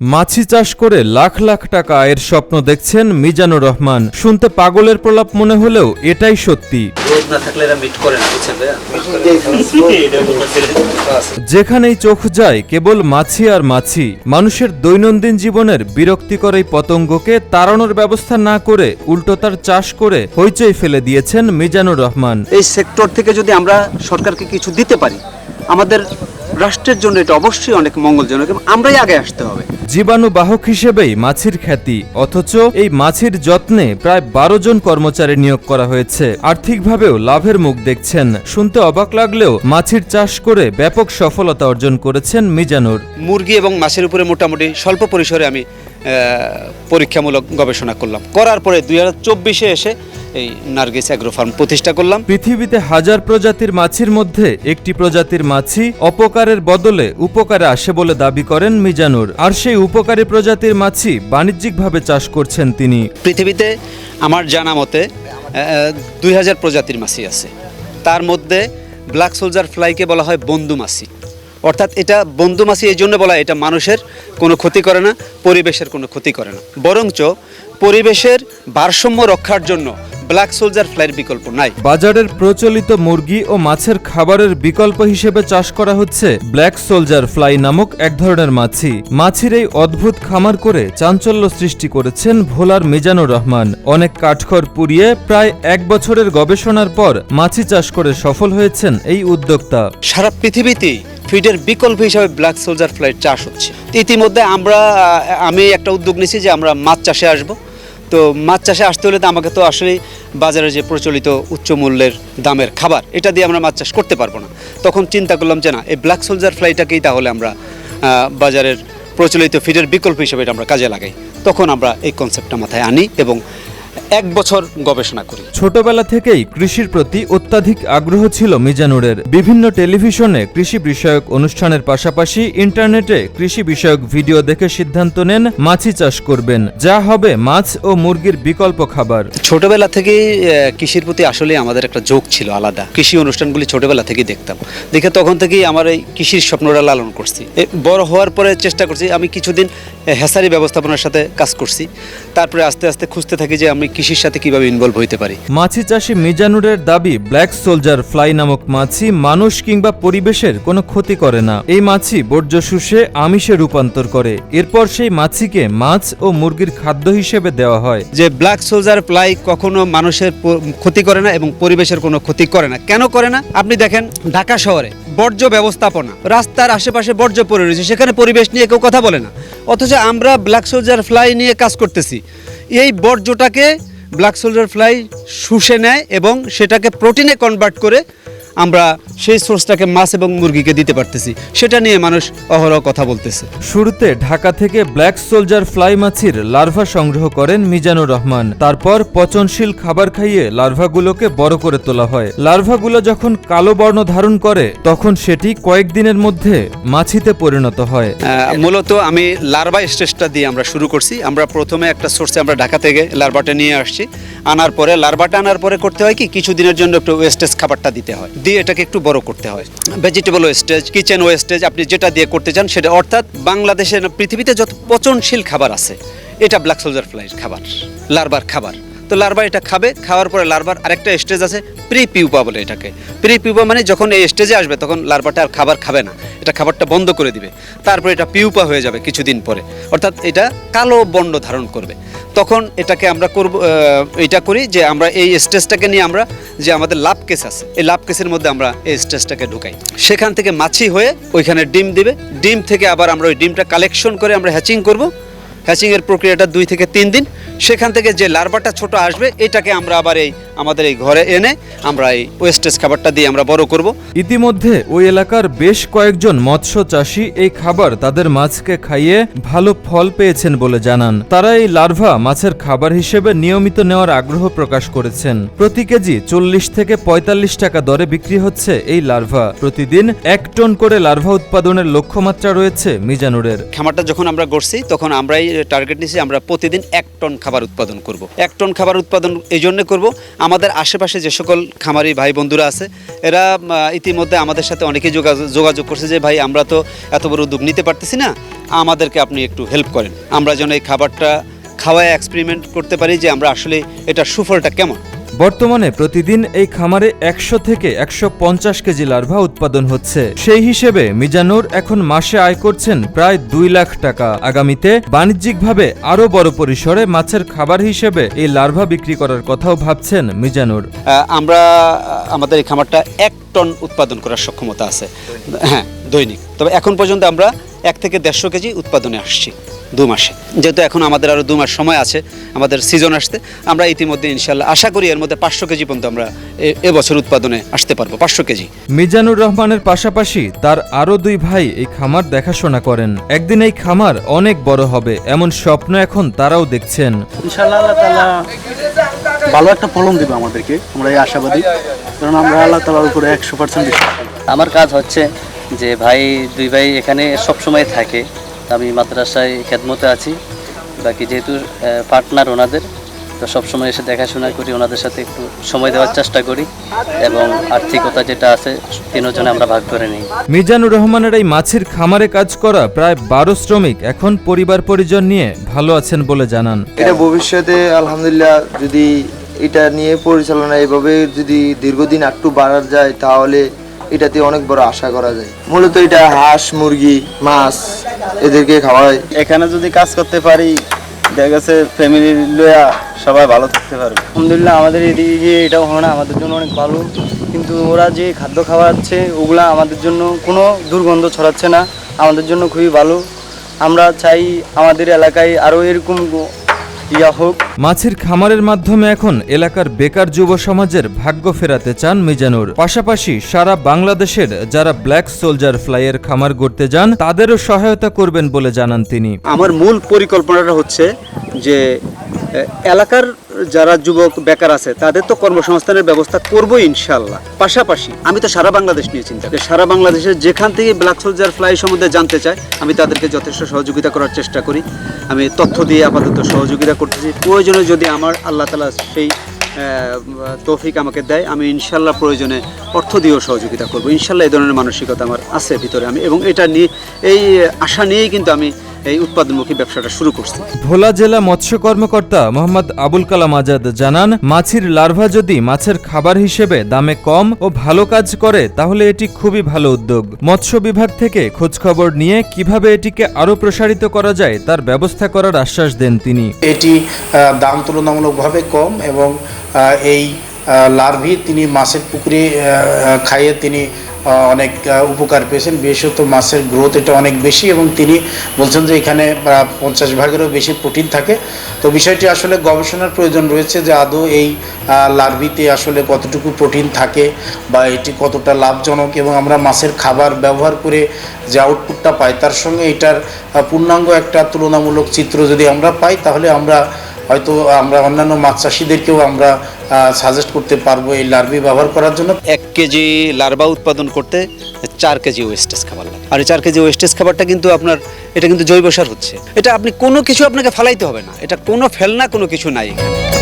মাছি চাষ করে লাখ লাখ টাকা আয়ের স্বপ্ন দেখছেন মিজানুর রহমান। শুনতে পাগলের প্রলাপ মনে হলেও এটাই সত্যি। যেখানেই চোখ যায় কেবল মাছি আর মাছি। মানুষের দৈনন্দিন জীবনের বিরক্তিকর এই পতঙ্গকে তাড়ানোর ব্যবস্থা না করে উল্টো তার চাষ করে হইচই ফেলে দিয়েছেন মিজানুর রহমান। এই সেক্টর থেকে যদি আমরা সরকারকে কিছু দিতে পারি আমাদের রাষ্ট্রের জন্য এটা অবশ্যই অনেক মঙ্গলজনক এবং আমরাই আগে আসতে হবে। জীবাণু বাহক হিসেবেই মাছির খ্যাতি অথচ এই মাছির যত্নে প্রায় বারো জন কর্মচারী নিয়োগ করা হয়েছে। আর্থিকভাবেও লাভের মুখ দেখছেন। শুনতে অবাক লাগলেও মাছির চাষ করে ব্যাপক সফলতা অর্জন করেছেন মিজানুর। মুরগি এবং মাছের উপরে মোটামুটি স্বল্প পরিসরে আমি আহ, পরীক্ষামূলক গবেষণা করলাম। করার পরে দুই হাজার চব্বিশে এসে এই নার্গিস অ্যাগ্রো ফার্ম প্রতিষ্ঠা করলাম। পৃথিবীতে হাজার প্রজাতির মাছির মধ্যে একটি প্রজাতির মাছি অপকারের বদলে উপকারে আসে বলে দাবি করেন মিজানুর। আর সেই উপকারী প্রজাতির মাছি বাণিজ্যিকভাবে চাষ করছেন তিনি। পৃথিবীতে আমার জানা মতে দুই হাজার প্রজাতির মাছি আছে। তার মধ্যে ব্ল্যাক সোলজার ফ্লাইকে বলা হয় বন্ধু মাছি। অর্থাৎ এটা বন্ধু মাছি এই জন্য বলা হয় এটা মানুষের কোনো ক্ষতি করে না পরিবেশের কোনো ক্ষতি করে না। বরঞ্চ পরিবেশের ভারসাম্য রক্ষার জন্য ব্ল্যাক সোলজার ফ্লাইয়ের বিকল্প নাই। বাজারের প্রচলিত মুরগি ও মাছের খাবারের বিকল্প হিসেবে চাষ করা হচ্ছে ব্ল্যাক সোলজার ফ্লাই নামক এক ধরনের মাছি। মাছির এই অদ্ভুত খামার করে চাঞ্চল্য সৃষ্টি করেছেন ভোলার মিজানুর রহমান। অনেক কাঠখড় পুড়িয়ে প্রায় এক বছরের গবেষণার পর মাছি চাষ করে সফল হয়েছেন এই উদ্যোক্তা। সারা পৃথিবীতেই ফিডের বিকল্প হিসাবে ব্ল্যাক সোলজার ফ্লাইয়ের চাষ হচ্ছে। ইতিমধ্যে আমরা আমি একটা উদ্যোগ নিয়েছি যে আমরা মাছ চাষে আসব। তো মাছ চাষে আসতে হলে তো আমাকে তো আসলে বাজারে যে প্রচলিত উচ্চ মূল্যের দামের খাবার, এটা দিয়ে আমরা মাছ চাষ করতে পারব না। তখন চিন্তা করলাম যে না, এই ব্ল্যাক সোলজার ফ্লাইটাকেই তাহলে আমরা বাজারের প্রচলিত ফিডের বিকল্প হিসেবে এটা আমরা কাজে লাগাই। তখন আমরা এই কনসেপ্টটা মাথায় আনি এবং এক বছর গবেষণা করি। ছোটবেলা থেকেই কৃষির প্রতি অত্যাধিক আগ্রহ ছিল মিজানুরের। বিভিন্ন টেলিভিশনে কৃষি বিষয়ক অনুষ্ঠানের পাশাপাশি ইন্টারনেটে কৃষি বিষয়ক ভিডিও দেখে সিদ্ধান্ত নেন মাছি চাষ করবেন। যা হবে মাছ ও মুরগির বিকল্প খাবার। ছোটবেলা থেকেই কৃষির প্রতি আসলে আমাদের একটা ঝোঁক ছিল আলাদা। কৃষি অনুষ্ঠানগুলি ছোটবেলা থেকেই দেখতাম। দেখে তখন থেকেই আমার এই কৃষির স্বপ্নটা লালন করছি। বড় হওয়ার পরে চেষ্টা করছি আমি কিছুদিন হেসারি ব্যবস্থাপনার সাথে কাজ করছি। তারপরে আস্তে আস্তে খুঁজতে থাকি যে আমি কৃষির সাথে কীভাবে ইনভলভ হইতে পারি? মাছি চাষি মিজানুরের দাবি ব্ল্যাক সোলজার ফ্লাই নামক মাছি মানুষ কিংবা পরিবেশের কোনো ক্ষতি করে না। এই মাছি বর্জ্য শুষে আমিষে রূপান্তর করে। এরপর সেই মাছিকে মাছ ও মুরগির খাদ্য হিসেবে দেওয়া হয়। যে ব্ল্যাক সোলজার ফ্লাই কখনো মানুষের ক্ষতি করে না এবং পরিবেশের কোনো ক্ষতি করে না। কেন করে না? আপনি দেখেন ঢাকা শহরে বর্জ্য ব্যবস্থাপনা। রাস্তার আশেপাশে বর্জ্য পড়ে রয়েছে, সেখানে পরিবেশ নিয়ে কেউ কথা বলে না। অথচ আমরা ব্ল্যাক সোলজার ফ্লাই নিয়ে কাজ করতেছি। এই বর্জ্যটাকে ব্ল্যাক সোলজার ফ্লাই শুষে নেয় এবং সেটাকে প্রোটিনে কনভার্ট করে আমরা সেই সোর্সটাকে মাছ এবং মুরগিকে দিতে পারতেছি। সেটা নিয়ে মানুষ অহরহ কথা বলতেছে। শুরুতে ঢাকা থেকে ব্ল্যাক সোলজার ফ্লাই মাছির লার্ভা সংগ্রহ করেন মিজানুর রহমান। তারপর পচনশীল খাবার খাইয়ে লার্ভাগুলোকে বড় করে তোলা হয়। লার্ভাগুলো যখন কালো বর্ণ ধারণ করে তখন সেটি কয়েকদিনের মধ্যে মাছিতে পরিণত হয়। আহ, মূলত আমি লার্ভা স্টেজটা দিয়ে আমরা শুরু করছি। আমরা প্রথমে একটা সোর্সে আমরা ঢাকা থেকে লার্ভাটা নিয়ে আসছি। আনার পরে লার্ভাটা আনার পরে করতে হয় কি? কিছুদিনের জন্য একটু ওয়েস্টেজ খাবারটা দিতে হয়। দিয়ে এটাকে একটু বড় করতে হয়। ভেজিটেবল ওয়েস্টেজ কিচেন ওয়েস্টেজ আপনি যেটা দিয়ে করতে চান সেটা, অর্থাৎ বাংলাদেশের পৃথিবীতে যত পচনশীল খাবার আছে, এটা ব্ল্যাক সোলজার ফ্লাইয়ের খাবার লার্বার খাবার। তো লার্ভা এটা খাবে, খাওয়ার পরে লার্ভার আরেকটা স্টেজ আছে প্রি পিউপা বলে এটাকে। প্রি পিউপা মানে যখন এই স্টেজে আসবে, তখন লার্ভাটা আর খাবার খাবে না। এটা খাবারটা বন্ধ করে দিবে। তারপরে এটা পিউপা হয়ে যাবে কিছুদিন পরে। অর্থাৎ এটা কালো বন্ড ধারণ করবে। তখন এটাকে আমরা করব এটা করি যে আমরা এই স্টেজটাকে নিয়ে আমরা যে আমাদের লাভ কেস আছে, এই লাভ কেসের মধ্যে আমরা এই স্টেজটাকে ঢুকাই। সেখান থেকে মাছি হয়ে ওইখানে ডিম দিবে। ডিম থেকে আবার আমরা ওই ডিমটা কালেকশন করে আমরা হ্যাচিং করব। হ্যাচিং এর প্রক্রিয়াটা দুই থেকে তিন দিন। সেখান থেকে যে লার্ভাটা ছোট আসবে এটাকে আমরা আবার এই আমাদের এই ঘরে এনে আমরা এই ওয়েস্টেজ খাবারটা দিয়ে আমরা বড় করব। ইতিমধ্যে ওই এলাকার বেশ কয়েকজন মৎস্য চাষী এই খাবার তাদের মাছকে খাইয়ে ভালো ফল পেয়েছেন বলে জানান। তারা এই লার্ভা মাছের খাবার হিসেবে নিয়মিত নেওয়ার আগ্রহ প্রকাশ করেছেন। প্রতি কেজি চল্লিশ থেকে পঁয়তাল্লিশ টাকা দরে বিক্রি হচ্ছে এই লার্ভা। প্রতিদিন এক টন করে লার্ভা উৎপাদনের লক্ষ্যমাত্রা রয়েছে মিজানুরের। খামারটা যখন আমরা গড়ছি তখন আমরা এই টার্গেট নিয়েছি আমরা প্রতিদিন এক টন খাবার উৎপাদন করব। এক টন খাবার উৎপাদন এই জন্যে করব, আমাদের আশেপাশে যে সকল খামারি ভাই বন্ধুরা আছে, এরা ইতিমধ্যে আমাদের সাথে অনেকেই যোগাযোগ যোগাযোগ করছে যে, ভাই, আমরা তো এত বড় উদ্যোগ নিতে পারতেছি না, আমাদেরকে আপনি একটু হেল্প করেন। আমরা যেন এই খাবারটা খাওয়ায় এক্সপেরিমেন্ট করতে পারি যে, আমরা আসলে এটা সুফলটা কেমন। বর্তমানে প্রতিদিন এই খামারে একশো থেকে একশো পঞ্চাশ কেজি লার্ভা উৎপাদন হচ্ছে। সেই হিসেবে মিজানুর এখন মাসে আয় করছেন প্রায় দুই লাখ টাকা। আগামীতে বাণিজ্যিকভাবে আরও বড় পরিসরে মাছের খাবার হিসেবে এই লার্ভা বিক্রি করার কথাও ভাবছেন মিজানুর। আমরা আমাদের এই খামারটা এক টন উৎপাদন করার সক্ষমতা আছে। হ্যাঁ দৈনিক। তবে এখন পর্যন্ত আমরা এক থেকে দেড়শো কেজি উৎপাদনে আসছি। দু মাসে। যেহেতু এখন আমাদের আরও দু মাস সময় আছে আমাদের সিজন আসতে আমরা ইতিমধ্যে ইনশাল্লাহ আশা করি এর মধ্যে পাঁচশো কেজি পর্যন্ত আমরা এ- এবছর উৎপাদনে আসতে পারব পাঁচশো কেজি। মিজানুর রহমানের পাশাপাশি তার আরও দুই ভাই এই খামার দেখাশোনা করেন। একদিন এই খামার অনেক বড় হবে এমন স্বপ্ন এখন তারাও দেখছেন। ইনশাআল্লাহ ভালো একটা ফলন দেবে আমাদেরকে আমরা এই আশাবাদী। কারণ আমরা আল্লাহ তালার উপরে একশো পার্সেন্ট আমার কাজ হচ্ছে যে ভাই দুই ভাই এখানে সব সময় থাকে। আমি মাদ্রাসায় খেদমতে আছি। বাকি যেহেতু পার্টনার ওনাদের তো সব সময় এসে দেখাশোনা করি ওনাদের সাথে একটু সময় দেওয়ার চেষ্টা করি এবং আর্থিকতা যেটা আছে তিনজনে আমরা ভাগ করে নিই। মিজানুর রহমানের এই মাছের খামারে কাজ করা প্রায় বারো শ্রমিক এখন পরিবার পরিজন নিয়ে ভালো আছেন বলে জানান। এটা ভবিষ্যতে আলহামদুলিল্লাহ যদি এটা নিয়ে পরিচালনা এভাবে যদি দীর্ঘদিন একটু বাড়ার যায় তাহলে এটাতে অনেক বড় আশা করা যায়। মূলত এটা হাঁস মুরগি মাছ এদেরকে খাওয়ায় এখানে যদি কাজ করতে পারি দেখা গেছে ফ্যামিলি লইয়া সবাই ভালো থাকতে পারবে। আলহামদুলিল্লাহ আমাদের এদিকে এটাও হয় না আমাদের জন্য অনেক ভালো। কিন্তু ওরা যে খাদ্য খাওয়াচ্ছে ওগুলা আমাদের জন্য কোনো দুর্গন্ধ ছড়াচ্ছে না। আমাদের জন্য খুবই ভালো। আমরা চাই আমাদের এলাকায় আরও এরকম ইয়া হোক। মাছের খামারের মাধ্যমে এখন এলাকার বেকার যুব সমাজের ভাগ্য ফেরাতে চান মিজানুর। পাশাপাশি সারা বাংলাদেশের যারা ব্ল্যাক সোলজার ফ্লাইয়ের খামার গড়তে যান তাদেরও সহায়তা করবেন বলে জানান তিনি। আমার মূল পরিকল্পনাটা হচ্ছে যে এলাকার যারা যুবক, বেকার আছে, তাদের তো কর্মসংস্থানের ব্যবস্থা করব ইনশাল্লাহ পাশাপাশি আমি তো সারা বাংলাদেশ নিয়ে চিন্তা করি। সারা বাংলাদেশের যেখান থেকে ব্ল্যাক সোলজার ফ্লাই সম্বন্ধে জানতে চায়, আমি তাদেরকে যথেষ্ট সহযোগিতা করার চেষ্টা করি। আমি তথ্য দিয়ে আপাতত সহযোগিতা করতেছি। প্রয়োজনে যদি আমার আল্লাহ তালা সেই তৌফিক আমাকে দেয়, আমি ইনশাল্লাহ প্রয়োজনে অর্থ দিয়েও সহযোগিতা করব। ইনশাল্লাহ এই ধরনের মানসিকতা আমার আছে ভিতরে আমি। এবং এটা নিয়ে, এই আশা নিয়েই কিন্তু আমি এই উৎপাদনমুখী ব্যবসাটা শুরু করছি। ভোলা জেলা মৎস্য কর্মকর্তা মোহাম্মদ আবুল কালাম আজাদ জানান মাছির লার্ভা যদি মাছের খাবার হিসেবে দামে কম ও ভালো কাজ করে তাহলে এটি খুবই ভালো উদ্যোগ। মৎস্য বিভাগ থেকে খোঁজখবর নিয়ে কীভাবে এটিকে আরও প্রসারিত করা যায় তার ব্যবস্থা করার আশ্বাস দেন তিনি। এটি দাম তুলনামূলকভাবে কম এবং এই লার্ভি তিনি মাছের পুকুরে খাইয়ে তিনি অনেক উপকার পেয়েছেন। বিশেষত মাছের গ্রোথ এটা অনেক বেশি এবং তিনি বলছেন যে এখানে পঞ্চাশ ভাগেরও বেশি প্রোটিন থাকে। তো বিষয়টি আসলে গবেষণার প্রয়োজন রয়েছে যে আদৌ এই লার্ভিতে আসলে কতটুকু প্রোটিন থাকে বা এটি কতটা লাভজনক এবং আমরা মাছের খাবার ব্যবহার করে যে আউটপুটটা পাই, তার সঙ্গে এটার পূর্ণাঙ্গ একটা তুলনামূলক চিত্র যদি আমরা পাই, তাহলে আমরা হয়তো আমরা অন্যান্য মাছ চাষিদেরকেও আমরা সাজেস্ট করতে পারব এই লার্ভি ব্যবহার করার জন্য। এক কেজি লার্ভা উৎপাদন করতে চার কেজি ওয়েস্টেজ খাবার লাগে। আর এই চার কেজি ওয়েস্টেজ খাবারটা কিন্তু আপনার, এটা কিন্তু জৈব সার হচ্ছে। এটা আপনি কোনো কিছু আপনাকে ফেলাইতে হবে না। এটা কোনো ফেলনা কোনো কিছু নাই এখানে।